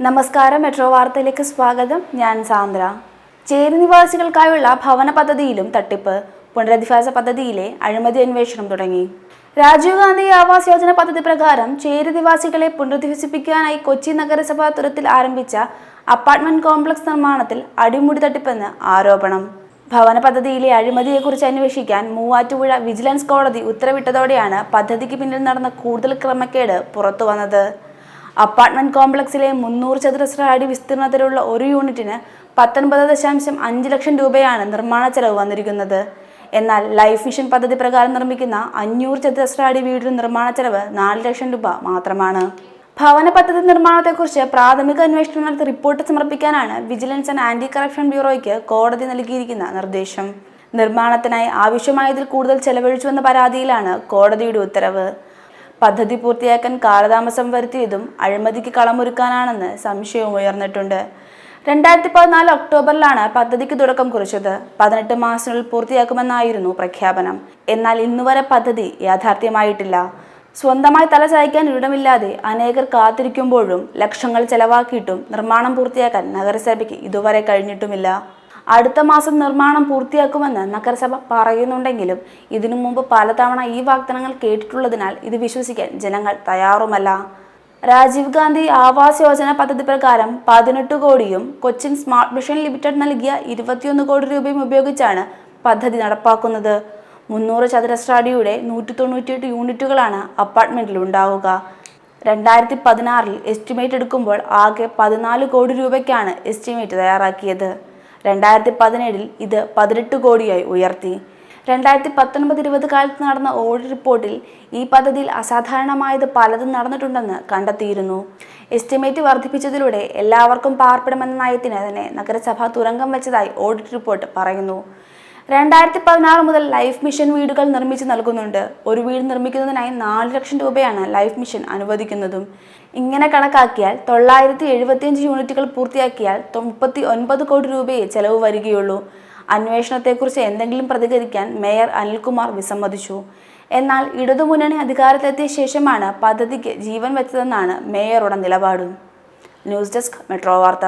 നമസ്കാരം മെട്രോ വാർത്തയിലേക്ക് സ്വാഗതം. ഞാൻ സാന്ദ്ര. ചേരി നിവാസികൾക്കായുള്ള ഭവന പദ്ധതിയിലും തട്ടിപ്പ്. പുനരധിവാസ പദ്ധതിയിലെ അഴിമതി അന്വേഷണം തുടങ്ങി. രാജീവ് ഗാന്ധി ആവാസ് യോജന പദ്ധതി പ്രകാരം ചേരി നിവാസികളെ പുനരധിവസിപ്പിക്കാനായി കൊച്ചി നഗരസഭാ തുരത്തിൽ ആരംഭിച്ച അപ്പാർട്ട്മെന്റ് കോംപ്ലക്സ് നിർമ്മാണത്തിൽ അടിമുടി തട്ടിപ്പെന്ന് ആരോപണം. ഭവന പദ്ധതിയിലെ അഴിമതിയെക്കുറിച്ച് അന്വേഷിക്കാൻ മൂവാറ്റുപുഴ വിജിലൻസ് കോടതി ഉത്തരവിട്ടതോടെയാണ് പദ്ധതിക്ക് പിന്നിൽ നടന്ന കൂടുതൽ ക്രമക്കേട് പുറത്തുവന്നത്. അപ്പാർട്ട്മെന്റ് കോംപ്ലക്സിലെ മുന്നൂറ് ചതുരശ്ര അടി വിസ്തീർണത്തിലുള്ള ഒരു യൂണിറ്റിന് പത്തൊൻപത് ദശാംശം അഞ്ച് ലക്ഷം രൂപയാണ് നിർമ്മാണ ചെലവ് വന്നിരിക്കുന്നത്. എന്നാൽ ലൈഫ് മിഷൻ പദ്ധതി പ്രകാരം നിർമ്മിക്കുന്ന അഞ്ഞൂറ് ചതുരശ്ര അടി വീടിന് നിർമ്മാണ ചെലവ് നാല് ലക്ഷം രൂപ മാത്രമാണ്. ഭവന പദ്ധതി നിർമ്മാണത്തെക്കുറിച്ച് പ്രാഥമിക അന്വേഷണം നടത്തി റിപ്പോർട്ട് സമർപ്പിക്കാനാണ് വിജിലൻസ് ആൻഡ് ആന്റി കറപ്ഷൻ ബ്യൂറോയ്ക്ക് കോടതി നൽകിയിരിക്കുന്ന നിർദ്ദേശം. നിർമ്മാണത്തിനായി ആവശ്യമായതിൽ കൂടുതൽ ചെലവഴിച്ചുവെന്ന പരാതിയിലാണ് കോടതിയുടെ ഉത്തരവ്. പദ്ധതി പൂർത്തിയാക്കാൻ കാലതാമസം വരുത്തിയതും അഴിമതിക്ക് കളമൊരുക്കാനാണെന്ന് സംശയവും ഉയർന്നിട്ടുണ്ട്. രണ്ടായിരത്തി പതിനാല് ഒക്ടോബറിലാണ് പദ്ധതിക്ക് തുടക്കം കുറിച്ചത്. പതിനെട്ട് മാസത്തിനുള്ളിൽ പൂർത്തിയാക്കുമെന്നായിരുന്നു പ്രഖ്യാപനം. എന്നാൽ ഇന്നുവരെ പദ്ധതി യാഥാർത്ഥ്യമായിട്ടില്ല. സ്വന്തമായി തല ചായ്ക്കാൻ ഇടമില്ലാതെ അനേകർ കാത്തിരിക്കുമ്പോഴും ലക്ഷങ്ങൾ ചെലവാക്കിയിട്ടും നിർമ്മാണം പൂർത്തിയാക്കാൻ നഗരസഭയ്ക്ക് ഇതുവരെ കഴിഞ്ഞിട്ടുമില്ല. അടുത്ത മാസം നിർമ്മാണം പൂർത്തിയാക്കുമെന്ന് നഗരസഭ പറയുന്നുണ്ടെങ്കിലും ഇതിനു മുമ്പ് പലതവണ ഈ വാഗ്ദാനങ്ങൾ കേട്ടിട്ടുള്ളതിനാൽ ഇത് വിശ്വസിക്കാൻ ജനങ്ങൾ തയ്യാറുമല്ല. രാജീവ് ഗാന്ധി ആവാസ് യോജന പദ്ധതി പ്രകാരം പതിനെട്ട് കോടിയും കൊച്ചിൻ സ്മാർട്ട് മിഷൻ ലിമിറ്റഡ് നൽകിയ ഇരുപത്തിയൊന്ന് കോടി രൂപയും ഉപയോഗിച്ചാണ് പദ്ധതി നടപ്പാക്കുന്നത്. മുന്നൂറ് ചതുരശ്ര അടിയുടെ നൂറ്റി തൊണ്ണൂറ്റിയെട്ട് യൂണിറ്റുകളാണ് അപ്പാർട്ട്മെന്റിൽ ഉണ്ടാവുക. രണ്ടായിരത്തി പതിനാറിൽ എസ്റ്റിമേറ്റ് എടുക്കുമ്പോൾ ആകെ പതിനാല് കോടി രൂപയ്ക്കാണ് എസ്റ്റിമേറ്റ് തയ്യാറാക്കിയത്. രണ്ടായിരത്തി പതിനേഴിൽ ഇത് പതിനെട്ട് കോടിയായി ഉയർത്തി. രണ്ടായിരത്തി പത്തൊൻപത് ഇരുപത് കാലത്ത് നടന്ന ഓഡിറ്റ് റിപ്പോർട്ടിൽ ഈ പദ്ധതിയിൽ അസാധാരണമായത് പലതും നടന്നിട്ടുണ്ടെന്ന് കണ്ടെത്തിയിരുന്നു. എസ്റ്റിമേറ്റ് വർദ്ധിപ്പിച്ചതിലൂടെ എല്ലാവർക്കും പാർപ്പിടമെന്ന നയത്തിന് തന്നെ നഗരസഭ തുരങ്കം വെച്ചതായി ഓഡിറ്റ് റിപ്പോർട്ട് പറയുന്നു. രണ്ടായിരത്തി പതിനാറ് മുതൽ ലൈഫ് മിഷൻ വീടുകൾ നിർമ്മിച്ച് നൽകുന്നുണ്ട്. ഒരു വീട് നിർമ്മിക്കുന്നതിനായി നാല് ലക്ഷം രൂപയാണ് ലൈഫ് മിഷൻ അനുവദിക്കുന്നതും. ഇങ്ങനെ കണക്കാക്കിയാൽ തൊള്ളായിരത്തി എഴുപത്തിയഞ്ച് യൂണിറ്റുകൾ പൂർത്തിയാക്കിയാൽ മുപ്പത്തി ഒൻപത് കോടി രൂപയെ ചെലവ് വരികയുള്ളൂ. അന്വേഷണത്തെക്കുറിച്ച് എന്തെങ്കിലും പ്രതികരിക്കാൻ മേയർ അനിൽകുമാർ വിസമ്മതിച്ചു. എന്നാൽ ഇടതുമുന്നണി അധികാരത്തിലെത്തിയ ശേഷമാണ് പദ്ധതിക്ക് ജീവൻ വെച്ചതെന്നാണ് മേയറുടെ നിലപാടും. ന്യൂസ് ഡെസ്ക് മെട്രോ വാർത്ത.